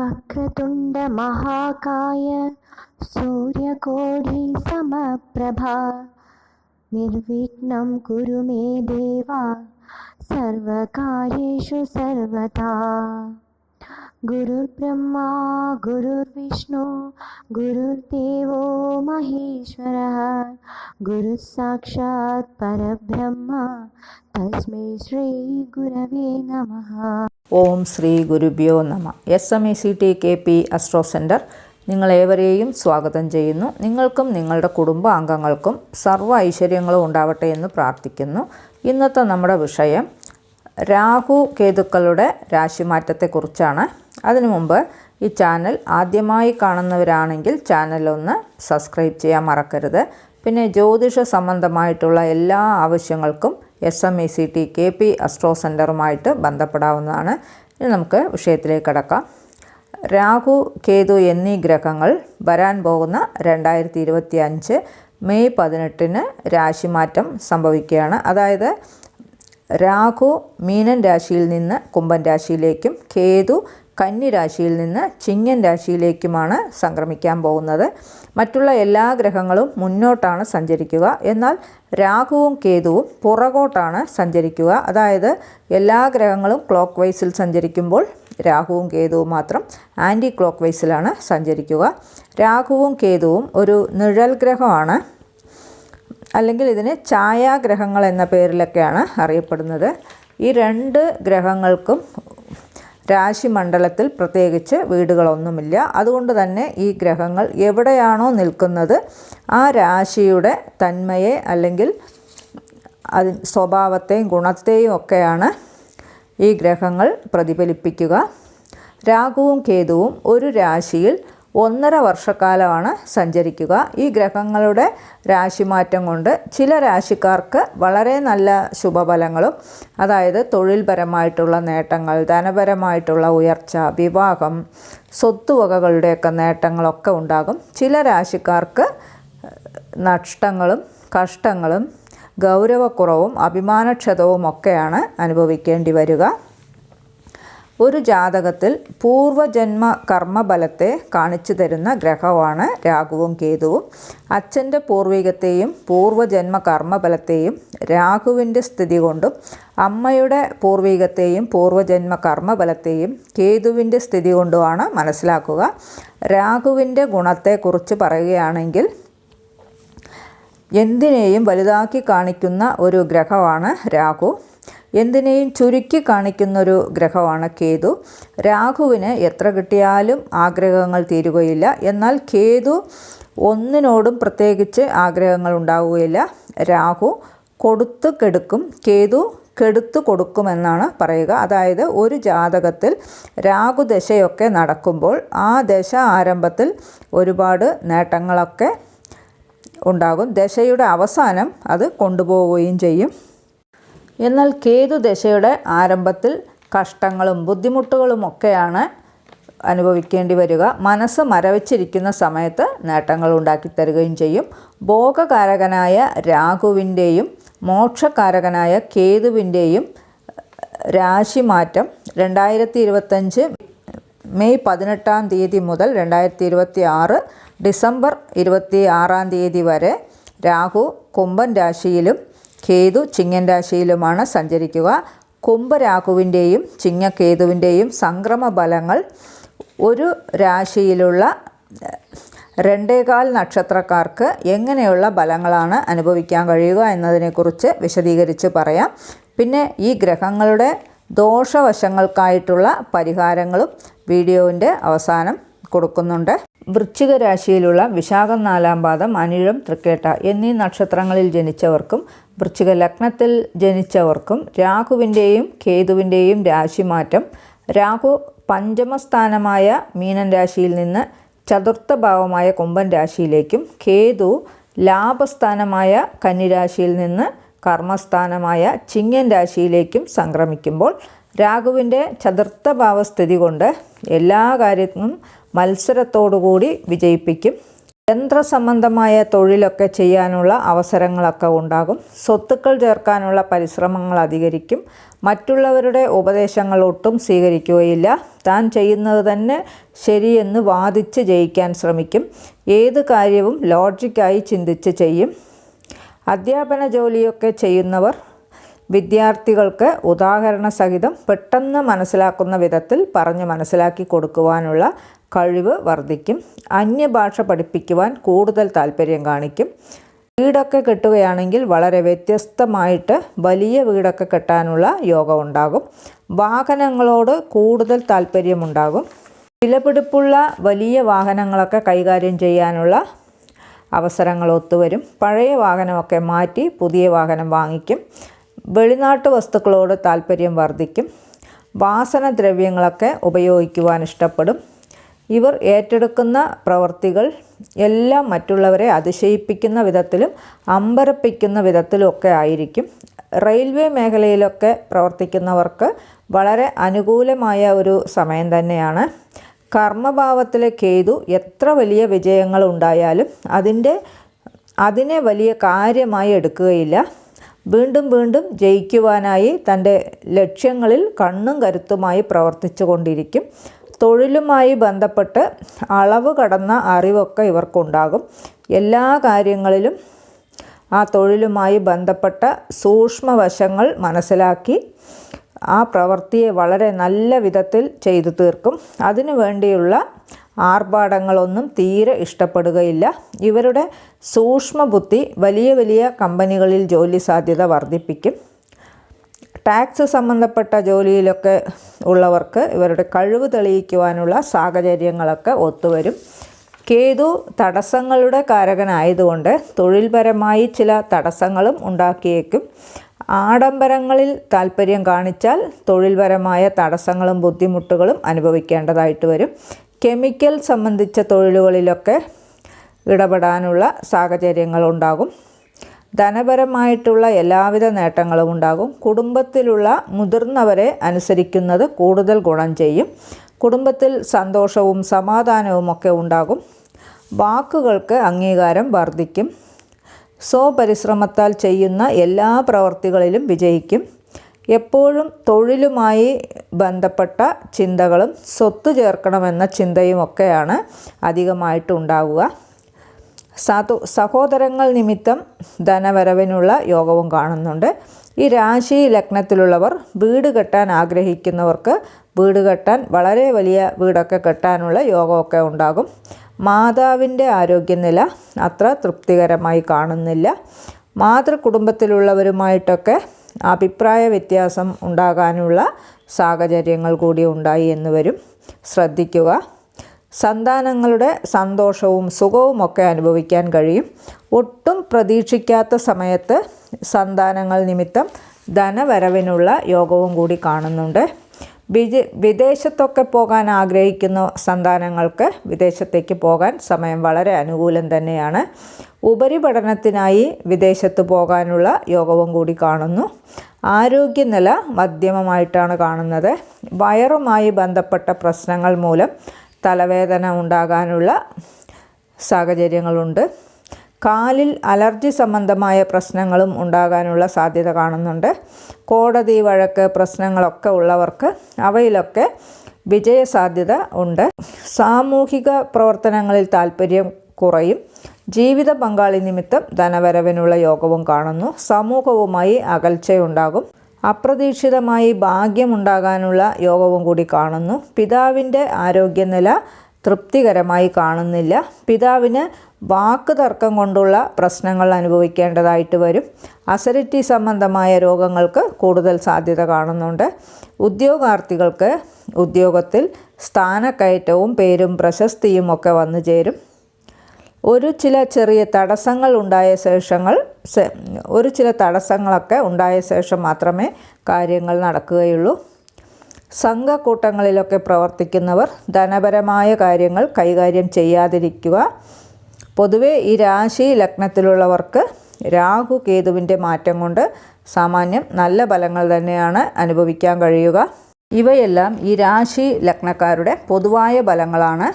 वक्रतुण्डमहाकाय सूर्यकोटिसमप्रभा। निर्विघ्नं कुरु मे देवा, सर्वकार्येषु सर्वदा गुरुर्ब्रह्मा, गुरुर्विष्णु, गुरुर्देवो महेश्वरः। गुरुः साक्षात् परब्रह्म, तस्मै श्रीगुरवे नमः। ഓം ശ്രീ ഗുരുഭ്യോ നമ. S M E C T K P astro centre നിങ്ങളേവരെയും സ്വാഗതം ചെയ്യുന്നു. നിങ്ങൾക്കും നിങ്ങളുടെ കുടുംബ അംഗങ്ങൾക്കും സർവ ഐശ്വര്യങ്ങളും ഉണ്ടാവട്ടെ എന്ന് പ്രാർത്ഥിക്കുന്നു. ഇന്നത്തെ നമ്മുടെ വിഷയം രാഹു കേതുക്കളുടെ രാശിമാറ്റത്തെക്കുറിച്ചാണ്. അതിനു മുമ്പ് ഈ ചാനൽ ആദ്യമായി കാണുന്നവരാണെങ്കിൽ ചാനലൊന്ന് സബ്സ്ക്രൈബ് ചെയ്യാൻ മറക്കരുത്. പിന്നെ ജ്യോതിഷ സംബന്ധമായിട്ടുള്ള എല്ലാ ആവശ്യങ്ങൾക്കും S M E C T K P astro സെന്ററുമായിട്ട് ബന്ധപ്പെടാവുന്നതാണ്. ഇനി നമുക്ക് വിഷയത്തിലേക്ക് കടക്കാം. രാഹു കേതു എന്നീ ഗ്രഹങ്ങൾ വരാൻ പോകുന്ന രണ്ടായിരത്തി ഇരുപത്തി അഞ്ച് മെയ് പതിനെട്ടിന് രാശിമാറ്റം സംഭവിക്കുകയാണ്. അതായത് രാഹു മീനൻ രാശിയിൽ നിന്ന് കുംഭൻ രാശിയിലേക്കും കേതു കന്നി രാശിയിൽ നിന്ന് ചിങ്ങൻ രാശിയിലേക്കുമാണ് സംക്രമിക്കാൻ പോകുന്നത്. മറ്റുള്ള എല്ലാ ഗ്രഹങ്ങളും മുന്നോട്ടാണ് സഞ്ചരിക്കുക. എന്നാൽ രാഹുവും കേതുവും പുറകോട്ടാണ് സഞ്ചരിക്കുക. അതായത് എല്ലാ ഗ്രഹങ്ങളും ക്ലോക്ക് വൈസിൽ സഞ്ചരിക്കുമ്പോൾ രാഹുവും കേതുവും മാത്രം ആന്റി ക്ലോക്ക് വൈസിലാണ് സഞ്ചരിക്കുക. രാഹുവും കേതുവും ഒരു നിഴൽ ഗ്രഹമാണ്. അല്ലെങ്കിൽ ഇതിന് ഛായാഗ്രഹങ്ങൾ എന്ന പേരിലൊക്കെയാണ് അറിയപ്പെടുന്നത്. ഈ രണ്ട് ഗ്രഹങ്ങൾക്കും രാശിമണ്ഡലത്തിൽ പ്രത്യേകിച്ച് വീടുകളൊന്നുമില്ല. അതുകൊണ്ട് തന്നെ ഈ ഗ്രഹങ്ങൾ എവിടെയാണോ നിൽക്കുന്നത് ആ രാശിയുടെ തന്മയെ അല്ലെങ്കിൽ അതി സ്വഭാവത്തെയും ഗുണത്തെയും ഒക്കെയാണ് ഈ ഗ്രഹങ്ങൾ പ്രതിഫലിപ്പിക്കുക. രാഹുവും കേതുവും ഒരു രാശിയിൽ ഒന്നര വർഷക്കാലമാണ് സഞ്ചരിക്കുക. ഈ ഗ്രഹങ്ങളുടെ രാശിമാറ്റം കൊണ്ട് ചില രാശിക്കാർക്ക് വളരെ നല്ല ശുഭഫലങ്ങളും അതായത് തൊഴിൽപരമായിട്ടുള്ള നേട്ടങ്ങൾ ധനപരമായിട്ടുള്ള ഉയർച്ച വിവാഹം സ്വത്തുവകകളുടെയൊക്കെ നേട്ടങ്ങളൊക്കെ ഉണ്ടാകും. ചില രാശിക്കാർക്ക് നഷ്ടങ്ങളും കഷ്ടങ്ങളും ഗൗരവക്കുറവും അഭിമാനക്ഷതവും ഒക്കെയാണ് അനുഭവിക്കേണ്ടി വരിക. ഒരു ജാതകത്തിൽ പൂർവജന്മ കർമ്മബലത്തെ കാണിച്ചു തരുന്ന ഗ്രഹമാണ് രാഹുവും കേതുവും. അച്ഛന്റെ പൂർവികത്തെയും പൂർവജന്മ കർമ്മബലത്തെയും രാഹുവിന്റെ സ്ഥിതി കൊണ്ടും അമ്മയുടെ പൂർവികത്തെയും പൂർവജന്മ കർമ്മബലത്തെയും കേതുവിന്റെ സ്ഥിതി കൊണ്ടുമാണ് മനസ്സിലാക്കുക. രാഹുവിന്റെ ഗുണത്തെക്കുറിച്ച് പറയുകയാണെങ്കിൽ എന്തിനേയും വലുതാക്കി കാണിക്കുന്ന ഒരു ഗ്രഹമാണ് രാഹു. എന്തിനേയും ചുരുക്കി കാണിക്കുന്നൊരു ഗ്രഹമാണ് കേതു. രാഹുവിന് എത്ര കിട്ടിയാലും ആഗ്രഹങ്ങൾ തീരുകയില്ല. എന്നാൽ കേതു ഒന്നിനോടും പ്രത്യേകിച്ച് ആഗ്രഹങ്ങൾ ഉണ്ടാവുകയില്ല. രാഹു കൊടുത്തു കെടുക്കും. കേതു കെടുത്തു കൊടുക്കുമെന്നാണ് പറയുക. അതായത് ഒരു ജാതകത്തിൽ രാഹുദശയൊക്കെ നടക്കുമ്പോൾ ആ ദശ ആരംഭത്തിൽ ഒരുപാട് നേട്ടങ്ങളൊക്കെ ഉണ്ടാകും. ദശയുടെ അവസാനം അത് കൊണ്ടുപോവുകയും ചെയ്യും. എന്നാൽ കേതു ദശയുടെ ആരംഭത്തിൽ കഷ്ടങ്ങളും ബുദ്ധിമുട്ടുകളുമൊക്കെയാണ് അനുഭവിക്കേണ്ടി വരിക. മനസ്സ് മരവിച്ചിരിക്കുന്ന സമയത്ത് നേട്ടങ്ങൾ ഉണ്ടാക്കി തരികയും ചെയ്യും. ഭോഗകാരകനായ രാഹുവിന്റെയും മോക്ഷകാരകനായ കേതുവിന്റെയും രാശിമാറ്റം രണ്ടായിരത്തി ഇരുപത്തഞ്ച് മെയ് പതിനെട്ടാം തീയതി മുതൽ രണ്ടായിരത്തി ഇരുപത്തി ആറ് ഡിസംബർ ഇരുപത്തി ആറാം തീയതി വരെ രാഹു കുംഭൻ രാശിയിലും കേതു ചിങ്ങൻ രാശിയിലുമാണ് സഞ്ചരിക്കുക. കുംഭരാഹുവിന്റെയും ചിങ്ങക്കേതുവിന്റെയും സംക്രമ ഫലങ്ങൾ ഒരു രാശിയിലുള്ള രണ്ടേകാൽ നക്ഷത്രക്കാർക്ക് എങ്ങനെയുള്ള ബലങ്ങളാണ് അനുഭവിക്കാൻ കഴിയുക എന്നതിനെക്കുറിച്ച് വിശദീകരിച്ച് പറയാം. പിന്നെ ഈ ഗ്രഹങ്ങളുടെ ദോഷവശങ്ങൾക്കായിട്ടുള്ള പരിഹാരങ്ങളും വീഡിയോവിന്റെ അവസാനം കൊടുക്കുന്നുണ്ട്. വൃശ്ചിക രാശിയിലുള്ള വിശാഖം നാലാം പാദം അനിഴം തൃക്കേട്ട എന്നീ നക്ഷത്രങ്ങളിൽ ജനിച്ചവർക്കും വൃശ്ചിക ലഗ്നത്തിൽ ജനിച്ചവർക്കും രാഹുവിന്റെയും കേതുവിന്റെയും രാശിമാറ്റം രാഹു പഞ്ചമസ്ഥാനമായ മീനൻ രാശിയിൽ നിന്ന് ചതുർത്ഥ ഭാവമായ കുംഭൻ രാശിയിലേക്കും കേതു ലാഭസ്ഥാനമായ കന്നിരാശിയിൽ നിന്ന് കർമ്മസ്ഥാനമായ ചിങ്ങൻ രാശിയിലേക്കും സംക്രമിക്കുമ്പോൾ രാഹുവിന്റെ ചതുർത്ഥ ഭാവസ്ഥിതി കൊണ്ട് എല്ലാ കാര്യത്തിനും മത്സരത്തോടുകൂടി വിജയിപ്പിക്കും. യന്ത്രസംബന്ധമായ തൊഴിലൊക്കെ ചെയ്യാനുള്ള അവസരങ്ങളൊക്കെ ഉണ്ടാകും. സ്വത്തുക്കൾ ചേർക്കാനുള്ള പരിശ്രമങ്ങൾ അധികരിക്കും. മറ്റുള്ളവരുടെ ഉപദേശങ്ങൾ ഒട്ടും സ്വീകരിക്കുകയില്ല. താൻ ചെയ്യുന്നത് തന്നെ ശരിയെന്ന് വാദിച്ച് ജയിക്കാൻ ശ്രമിക്കും. ഏത് കാര്യവും ലോജിക്കായി ചിന്തിച്ച് ചെയ്യും. അധ്യാപന ജോലിയൊക്കെ ചെയ്യുന്നവർ വിദ്യാർത്ഥികൾക്ക് ഉദാഹരണ സഹിതം പെട്ടെന്ന് മനസ്സിലാക്കുന്ന വിധത്തിൽ പറഞ്ഞു മനസ്സിലാക്കി കൊടുക്കുവാനുള്ള കഴിവ് വർദ്ധിക്കും. അന്യഭാഷ പഠിപ്പിക്കുവാൻ കൂടുതൽ താല്പര്യം കാണിക്കും. വീടൊക്കെ കെട്ടുകയാണെങ്കിൽ വളരെ വ്യത്യസ്തമായിട്ട് വലിയ വീടൊക്കെ കെട്ടാനുള്ള യോഗം ഉണ്ടാകും. വാഹനങ്ങളോട് കൂടുതൽ താല്പര്യമുണ്ടാകും വിലപിടിപ്പുള്ള വലിയ വാഹനങ്ങളൊക്കെ കൈകാര്യം ചെയ്യാനുള്ള അവസരങ്ങൾ ഒത്തുവരും. പഴയ വാഹനമൊക്കെ മാറ്റി പുതിയ വാഹനം വാങ്ങിക്കും. വെളിനാട്ട് വസ്തുക്കളോട് താല്പര്യം വർദ്ധിക്കും. വാസനദ്രവ്യങ്ങളൊക്കെ ഉപയോഗിക്കുവാൻ ഇഷ്ടപ്പെടും. ഇവർ ഏറ്റെടുക്കുന്ന പ്രവർത്തികൾ എല്ലാം മറ്റുള്ളവരെ അതിശയിപ്പിക്കുന്ന വിധത്തിലും അമ്പരപ്പിക്കുന്ന വിധത്തിലും ഒക്കെ ആയിരിക്കും. റെയിൽവേ മേഖലയിലൊക്കെ പ്രവർത്തിക്കുന്നവർക്ക് വളരെ അനുകൂലമായ ഒരു സമയം തന്നെയാണ്. കർമ്മഭാവത്തിലെ കേതു എത്ര വലിയ വിജയങ്ങൾ ഉണ്ടായാലും അതിന്റെ അതിനെ വലിയ കാര്യമായി എടുക്കുകയില്ല. വീണ്ടും വീണ്ടും ജയിക്കുവാനായി തന്റെ ലക്ഷ്യങ്ങളിൽ കണ്ണും കരുത്തുമായി പ്രവർത്തിച്ചു കൊണ്ടിരിക്കും തൊഴിലുമായി ബന്ധപ്പെട്ട് അളവ് കടന്ന അറിവൊക്കെ ഇവർക്കുണ്ടാകും. എല്ലാ കാര്യങ്ങളിലും ആ തൊഴിലുമായി ബന്ധപ്പെട്ട സൂക്ഷ്മവശങ്ങൾ മനസ്സിലാക്കി ആ പ്രവൃത്തിയെ വളരെ നല്ല വിധത്തിൽ ചെയ്തു തീർക്കും. അതിനു വേണ്ടിയുള്ള ആർഭാടങ്ങളൊന്നും തീരെ ഇഷ്ടപ്പെടുകയില്ല. ഇവരുടെ സൂക്ഷ്മബുദ്ധി വലിയ വലിയ കമ്പനികളിൽ ജോലി സാധ്യത വർദ്ധിപ്പിക്കും. ടാക്സ് സംബന്ധപ്പെട്ട ജോലിയിലൊക്കെ ഉള്ളവർക്ക് ഇവരുടെ കഴിവ് തെളിയിക്കുവാനുള്ള സാഹചര്യങ്ങളൊക്കെ ഒത്തുവരും. കേതു തടസ്സങ്ങളുടെ കാരകനായതുകൊണ്ട് തൊഴിൽപരമായി ചില തടസ്സങ്ങളും ഉണ്ടാക്കിയേക്കും. ആഡംബരങ്ങളിൽ താല്പര്യം കാണിച്ചാൽ തൊഴിൽപരമായ തടസ്സങ്ങളും ബുദ്ധിമുട്ടുകളും അനുഭവിക്കേണ്ടതായിട്ട് വരും. കെമിക്കൽ സംബന്ധിച്ച തൊഴിലുകളിലൊക്കെ ഇടപെടാനുള്ള സാഹചര്യങ്ങളുണ്ടാകും. ധനപരമായിട്ടുള്ള എല്ലാവിധ നേട്ടങ്ങളും ഉണ്ടാകും. കുടുംബത്തിലുള്ള മുതിർന്നവരെ അനുസരിക്കുന്നത് കൂടുതൽ ഗുണം ചെയ്യും. കുടുംബത്തിൽ സന്തോഷവും സമാധാനവും ഒക്കെ ഉണ്ടാകും. വാക്കുകൾക്ക് അംഗീകാരം വർദ്ധിക്കും. സ്വപരിശ്രമത്താൽ ചെയ്യുന്ന എല്ലാ പ്രവർത്തികളിലും വിജയിക്കും. എപ്പോഴും തൊഴിലുമായി ബന്ധപ്പെട്ട ചിന്തകളും സ്വത്ത് ചേർക്കണമെന്ന ചിന്തയുമൊക്കെയാണ് അധികമായിട്ടുണ്ടാവുക സതു സഹോദരങ്ങൾ നിമിത്തം ധനവരവിനുള്ള യോഗവും കാണുന്നുണ്ട്. ഈ രാശി ലഗ്നത്തിലുള്ളവർ വീട് കെട്ടാൻ ആഗ്രഹിക്കുന്നവർക്ക് വീട് കെട്ടാൻ വളരെ വലിയ വീടൊക്കെ കെട്ടാനുള്ള യോഗമൊക്കെ ഉണ്ടാകും. മാതാവിന്റെ ആരോഗ്യനില അത്ര തൃപ്തികരമായി കാണുന്നില്ല. മാതൃകുടുംബത്തിലുള്ളവരുമായിട്ടൊക്കെ അഭിപ്രായ വ്യത്യാസം ഉണ്ടാകാനുള്ള സാഹചര്യങ്ങൾ കൂടി ഉണ്ടായി എന്ന് വരും. ശ്രദ്ധിക്കുക. സന്താനങ്ങളുടെ സന്തോഷവും സുഖവും ഒക്കെ അനുഭവിക്കാൻ കഴിയും. ഒട്ടും പ്രതീക്ഷിക്കാത്ത സമയത്ത് സന്താനങ്ങൾ നിമിത്തം ധനവരവിനുള്ള യോഗവും കൂടി കാണുന്നുണ്ട്. വിജ വിദേശത്തൊക്കെ പോകാൻ ആഗ്രഹിക്കുന്ന സന്താനങ്ങൾക്ക് വിദേശത്തേക്ക് പോകാൻ സമയം വളരെ അനുകൂലം തന്നെയാണ്. ഉപരിപഠനത്തിനായി വിദേശത്ത് പോകാനുള്ള യോഗവും കൂടി കാണുന്നു. ആരോഗ്യനില മധ്യമമായിട്ടാണ് കാണുന്നത്. വയറുമായി ബന്ധപ്പെട്ട പ്രശ്നങ്ങൾ മൂലം തലവേദന ഉണ്ടാകാനുള്ള സാഹചര്യങ്ങളുണ്ട്. കാലിൽ അലർജി സംബന്ധമായ പ്രശ്നങ്ങളും ഉണ്ടാകാനുള്ള സാധ്യത കാണുന്നുണ്ട്. കോടതി വഴക്ക് പ്രശ്നങ്ങളൊക്കെ ഉള്ളവർക്ക് അവയിലൊക്കെ വിജയ സാധ്യത ഉണ്ട്. സാമൂഹിക പ്രവർത്തനങ്ങളിൽ താല്പര്യം കുറയും. ജീവിത പങ്കാളി നിമിത്തം ധനവരവിനുള്ള യോഗവും കാണുന്നു. സമൂഹവുമായി അകൽച്ചയുണ്ടാകും. അപ്രതീക്ഷിതമായി ഭാഗ്യമുണ്ടാകാനുള്ള യോഗവും കൂടി കാണുന്നു. പിതാവിന്റെ ആരോഗ്യനില തൃപ്തികരമായി കാണുന്നില്ല. പിതാവിന് വാക്ക് തർക്കം കൊണ്ടുള്ള പ്രശ്നങ്ങൾ അനുഭവിക്കേണ്ടതായിട്ട് വരും. അസരിറ്റി സംബന്ധമായ രോഗങ്ങൾക്ക് കൂടുതൽ സാധ്യത കാണുന്നുണ്ട്. ഉദ്യോഗാർത്ഥികൾക്ക് ഉദ്യോഗത്തിൽ സ്ഥാനക്കയറ്റവും പേരും പ്രശസ്തിയും ഒക്കെ വന്നു ചേരും. ഒരു ചില ചെറിയ തടസ്സങ്ങൾ ഉണ്ടായ ശേഷങ്ങൾ ഒരു ചില തടസ്സങ്ങളൊക്കെ ഉണ്ടായ ശേഷം മാത്രമേ കാര്യങ്ങൾ നടക്കുകയുള്ളൂ. സംഘക്കൂട്ടങ്ങളിലൊക്കെ പ്രവർത്തിക്കുന്നവർ ധനപരമായ കാര്യങ്ങൾ കൈകാര്യം ചെയ്യാതിരിക്കുക. പൊതുവെ ഈ രാശി ലഗ്നത്തിലുള്ളവർക്ക് രാഹു കേതുവിന്റെ മാറ്റം കൊണ്ട് സാമാന്യം നല്ല ഫലങ്ങൾ തന്നെയാണ് അനുഭവിക്കാൻ കഴിയുക. ഇവയെല്ലാം ഈ രാശി ലഗ്നക്കാരുടെ പൊതുവായ ഫലങ്ങളാണ്.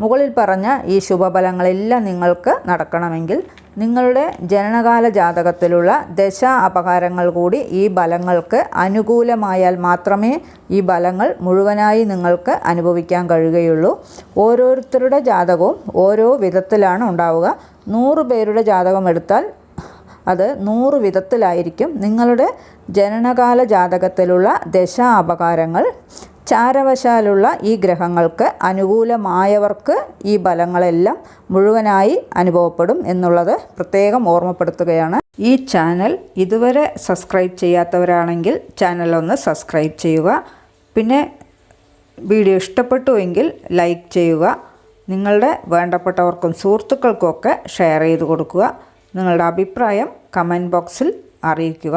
മുകളിൽ പറഞ്ഞ ഈ ശുഭഫലങ്ങളെല്ലാം നിങ്ങൾക്ക് നടക്കണമെങ്കിൽ നിങ്ങളുടെ ജനനകാല ജാതകത്തിലുള്ള ദശ അപകാരങ്ങൾ കൂടി ഈ ബലങ്ങൾക്ക് അനുകൂലമായാൽ മാത്രമേ ഈ ബലങ്ങൾ മുഴുവനായി നിങ്ങൾക്ക് അനുഭവിക്കാൻ കഴിയുകയുള്ളൂ. ഓരോരുത്തരുടെ ജാതകവും ഓരോ വിധത്തിലാണ് ഉണ്ടാവുക. നൂറ് പേരുടെ ജാതകം എടുത്താൽ അത് നൂറ് വിധത്തിലായിരിക്കും. നിങ്ങളുടെ ജനനകാല ജാതകത്തിലുള്ള ദശ അപകാരങ്ങൾ ചാരവശാലുള്ള ഈ ഗ്രഹങ്ങൾക്ക് അനുകൂലമായവർക്ക് ഈ ഫലങ്ങളെല്ലാം മുഴുവനായി അനുഭവപ്പെടും എന്നുള്ളത് പ്രത്യേകം ഓർമ്മപ്പെടുത്തുകയാണ്. ഈ ചാനൽ ഇതുവരെ സബ്സ്ക്രൈബ് ചെയ്യാത്തവരാണെങ്കിൽ ചാനൽ ഒന്ന് സബ്സ്ക്രൈബ് ചെയ്യുക. പിന്നെ വീഡിയോ ഇഷ്ടപ്പെട്ടുവെങ്കിൽ ലൈക്ക് ചെയ്യുക. നിങ്ങളുടെ വേണ്ടപ്പെട്ടവർക്കും സുഹൃത്തുക്കൾക്കുമൊക്കെ ഷെയർ ചെയ്ത് കൊടുക്കുക. നിങ്ങളുടെ അഭിപ്രായം കമന്റ് ബോക്സിൽ അറിയിക്കുക.